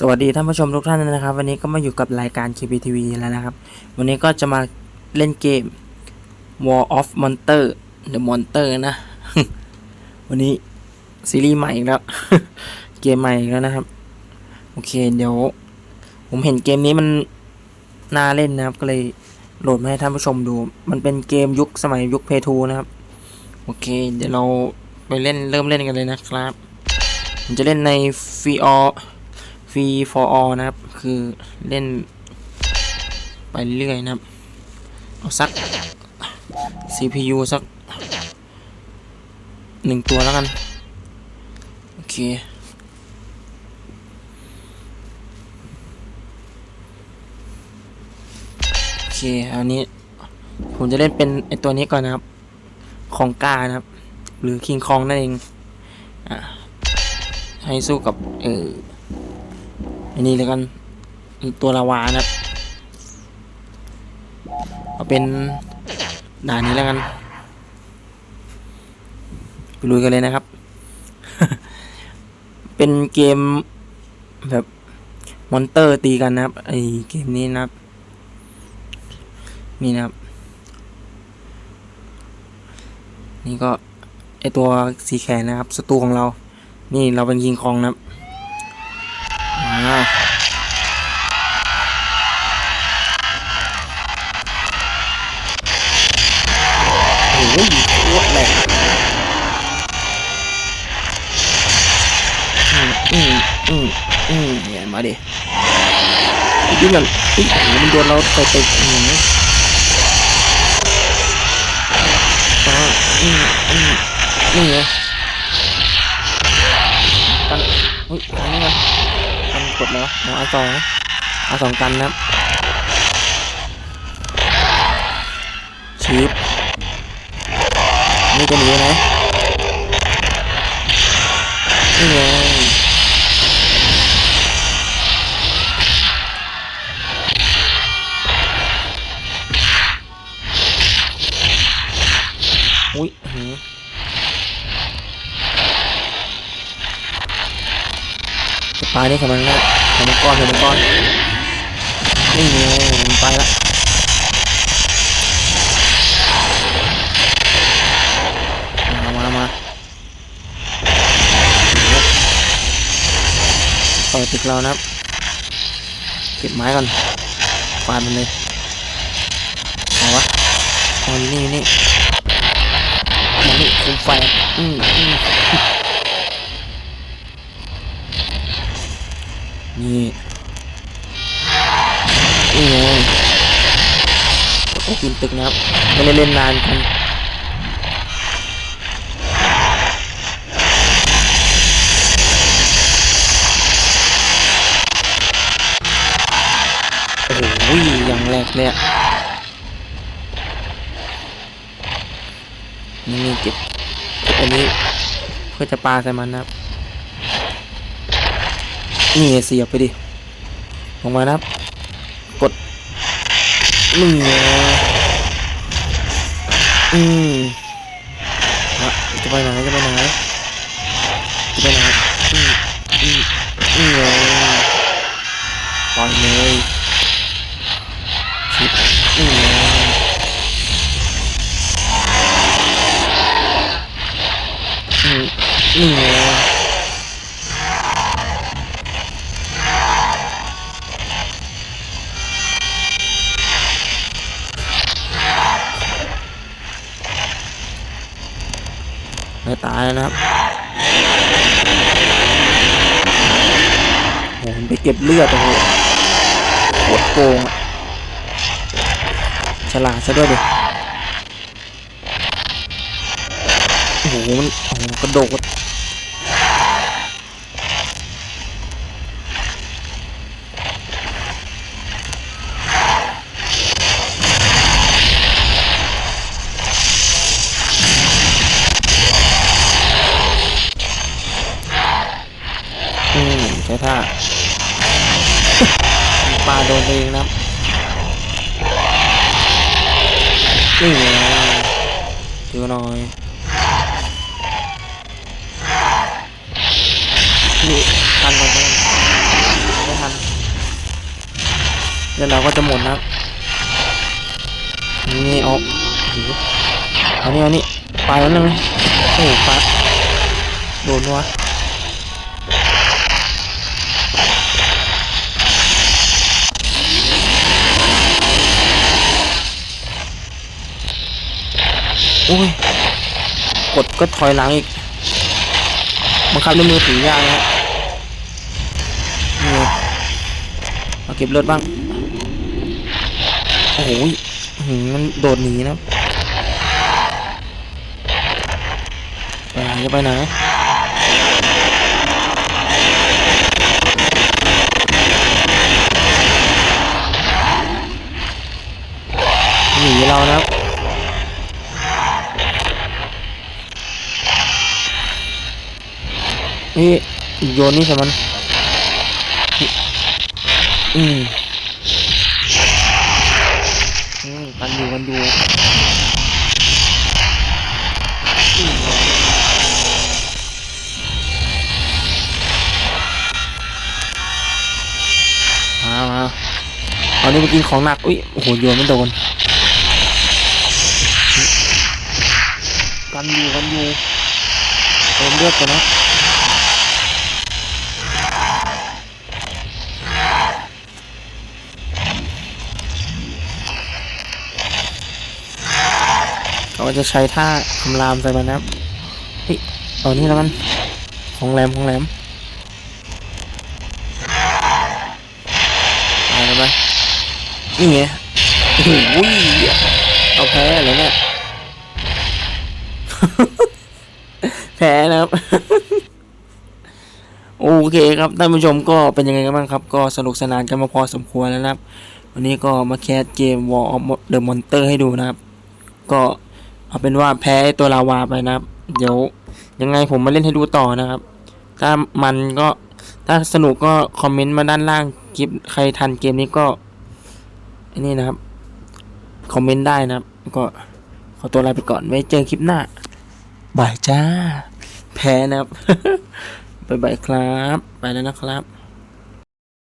สวัสดีท่านผู้ชมทุกท่านนะครับ วันนี้ก็มาอยู่กับรายการ KPTV แล้วนะครับ วันนี้ก็จะมาเล่นเกม War of Monster The Monster นะ วันนี้ซีรีส์ใหม่อีกแล้ว เกมใหม่อีกแล้วนะครับ โอเคเดี๋ยว ผมเห็นเกมนี้มันน่าเล่นนะครับ ก็เลยโหลดมาให้ท่านผู้ชมดู มันเป็นเกมยุคสมัยยุคเพทูนะครับ โอเค เดี๋ยวเราไปเล่นเริ่มเล่นกันเลยนะครับผมจะเล่นในฟีออ ฟรี for all นะครับ คือเล่น ไปเรื่อยนะครับ เอาสัก CPU สักหนึ่งตัวแล้วกัน โอเคโอเคอันนี้ ผมจะเล่นเป็นไอตัวนี้ก่อนนะครับ ของกานะครับ หรือคิงคองนั่นเองอะให้สู้กับ เออ อันนี้เลยกันตัวลาวานะครับเอาเป็นด่านนี้แล้วกันไปลุยกันเลยนะครับ เป็นเกมแบบมอนเตอร์ตีกันนะครับไอเกมนี้นะครับ นี่นะครับ นี่ก็ไอตัวสีแขนนะครับศัตรูของเรา นี่เราเป็นยิงคองนะครับ มเนี่ยมาดิดิมันอุ๊ยโอ้โหมันโดนเราเตะเตะอืมอ่าอืมอืมนี่ไงกันอุ้ยอันนี้ไงกันกดแล้วเอาอาสองอาสองกันนะครับชีฟนี่จะหนีไหมนี่ไง อุ้ยหือจะปลานี่ทำไมนะทำไมก้อนทำไมก้อนนี่ไงมันไปละมามามาเปิดตึกเรานะครับเก็บไม้ก่อนฟาดมันเลยเอาวะเอาอยู่นี่อยู่นี่ มานี่คุมไฟอืมอืมนี่นี่ไงโอ้กินตึกนะครับไม่ได้เล่นนานกันโอ้โหอย่างแรกเลยอะ นี่เก็บอันนี้เพื่อจะปลาใส่มันนะครับ นี่เสียบไปดิลงมานะครับ กดนี่อืมอะจะไปไหนจะไปไหนจะไปไหนอืมอืมอืมปล่อยเลยชิบนี่ไงอืม นี่ไงไม่ตายนะครับโหมันไปเก็บเลือดโอ้โหโคตรโกงอะฉลาดซะด้วยดิโอ้โหมันโอ้โหกระโดด ช่ท่าปลาโดนเองนะครับนี่ไงดูหน่อยนี่กันก่อนกันเดี๋ยวเราก็จะหมดนะนี่เอาโอ้โหเอานี่เอานี่ไปแล้วนึงโอ้ปลาโดนวะ โอ้ย กดก็ถอยหลังอีก บังคับด้วยมือถือยากนะฮะนี่เอาเก็บรถบ้าง โอ้โหมันโดดหนีนะไปไหนจะไปไหนหนีเรานะครับ นี่โยนนี่ใส่มันอืมอืมกันอยู่กันอยู่มามาเอานี่ไปกินของหนัก อุ้ย โอ้โห โยนไม่โดน กันอยู่กันอยู่เติมเลือดกันนะ เราจะใช้ท่าคำรามใส่มันนะครับเฮ้ยเอานี่แล้วกันของแหลมของแหลมอาเลยไหมนี่ไงโอ้โหเอาแพ้เลยเนี่ยแพ้นะครับโอเคครับท่านผู้ชมก็เป็นยังไงกันบ้างครับ ก็สนุกสนานกันมาพอสมควรแล้วนะครับ วันนี้ก็มาแคสเกม War of the Monster ให้ดูนะครับ ก็ เอาเป็นว่าแพ้ตัวลาวาไปนะครับ เดี๋ยวยังไงผมมาเล่นให้ดูต่อนะครับ ถ้ามันก็ถ้าสนุกก็คอมเมนต์มาด้านล่างคลิปใครทันเกมนี้ก็นนี้นะครับ คอมเมนต์ได้นะครับ ก็ขอตัวลาไปก่อนไว้เจอคลิปหน้าบายจ้า แพ้นะครับบายบายครับ ไปแล้วนะครับ